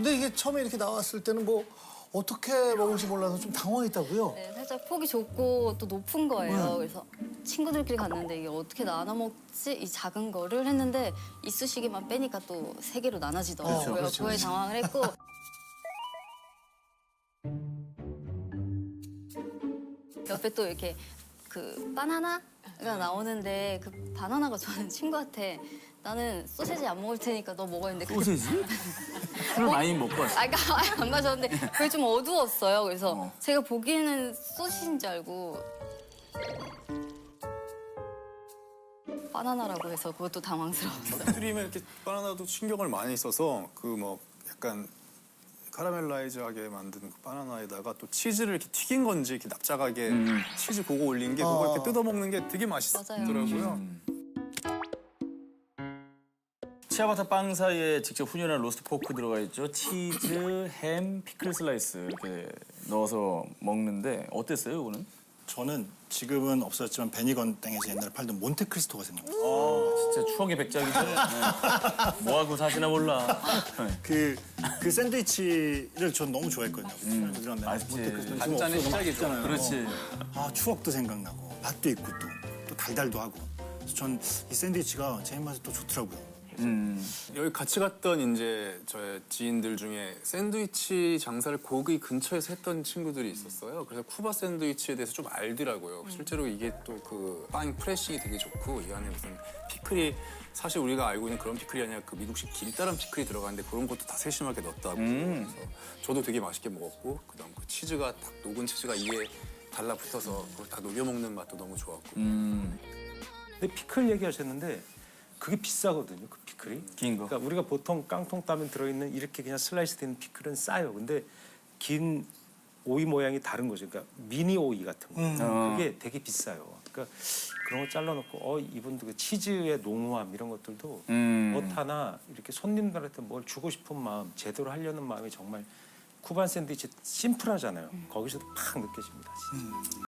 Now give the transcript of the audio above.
근데 이게 처음에 이렇게 나왔을 때는 뭐 어떻게 먹을지 몰라서 좀 당황했다고요? 네, 살짝 폭이 좁고 또 높은 거예요. 그래서 친구들끼리 갔는데 이게 어떻게 나눠 먹지? 이 작은 거를 했는데 이쑤시개만 빼니까 또 세 개로 나눠지더라고요. 그렇죠, 그렇죠, 그거에 그렇죠. 당황을 했고 옆에 또 이렇게 그 바나나 가 나오는데 그 바나나가 저는 친구한테 나는 소세지 안 먹을 테니까 너 먹어 했는데 그게 소세지? 술 많이 먹고 왔어. 아, 그러니까 아예 안 마셨는데 그게 좀 어두웠어요. 그래서 제가 보기에는 소시지인 줄 알고 바나나라고 해서 그것도 당황스러웠어요. 트림에 이렇게 바나나도 신경을 많이 써서 그 뭐 약간 카라멜라이즈하게 만든 그 바나나에다가 또 치즈를 이렇게 튀긴 건지 이렇게 납작하게 치즈 고거 올린 게 그거 이렇게 뜯어 먹는 게 되게 맛있더라고요. 치아바타 빵 사이에 직접 훈연한 로스트 포크 들어가 있죠. 치즈, 햄, 피클 슬라이스 이렇게 넣어서 먹는데 어땠어요, 이거는? 저는 지금은 없어졌지만 베니건 땡에서 옛날에 팔던 몬테크리스토가 생각나요. 아, 진짜 추억의 백작이죠. 네. 뭐 하고 사시나 몰라. 네. 그, 그 샌드위치를 전 너무 좋아했거든요. 음, 맛있지. 단짠의 시작이죠. 잖아요 그렇지. 아, 추억도 생각나고 맛도 있고 또, 또 달달도 하고. 전 이 샌드위치가 제 입맛에 또 좋더라고요. 음. 여기 같이 갔던 이제 저의 지인들 중에 샌드위치 장사를 거기 근처에서 했던 친구들이 있었어요. 그래서 쿠바 샌드위치에 대해서 좀 알더라고요. 실제로 이게 또 그 빵 프레싱이 되게 좋고 이 안에 무슨 피클이 사실 우리가 알고 있는 그런 피클이 아니라 그 미국식 길다란 피클이 들어가는데 그런 것도 다 세심하게 넣었다고. 그래서 저도 되게 맛있게 먹었고 그다음 그 치즈가 딱 녹은 치즈가 이에 달라붙어서 그걸 다 녹여 먹는 맛도 너무 좋았고. 음. 근데 피클 얘기하셨는데 그게 비싸거든요. 그 피클이. 긴 거. 그러니까 우리가 보통 깡통 따면 들어있는 이렇게 그냥 슬라이스 된 피클은 싸요. 근데 긴 오이 모양이 다른 거죠. 그러니까 미니 오이 같은 거. 어. 그게 되게 비싸요. 그러니까 그런 거 잘라놓고 어 이분도 그 치즈의 농후함 이런 것들도 음. 뭐 하나 이렇게 손님들한테 뭘 주고 싶은 마음 제대로 하려는 마음이 정말 쿠반 샌드위치 심플하잖아요. 거기서도 팍 느껴집니다. 진짜.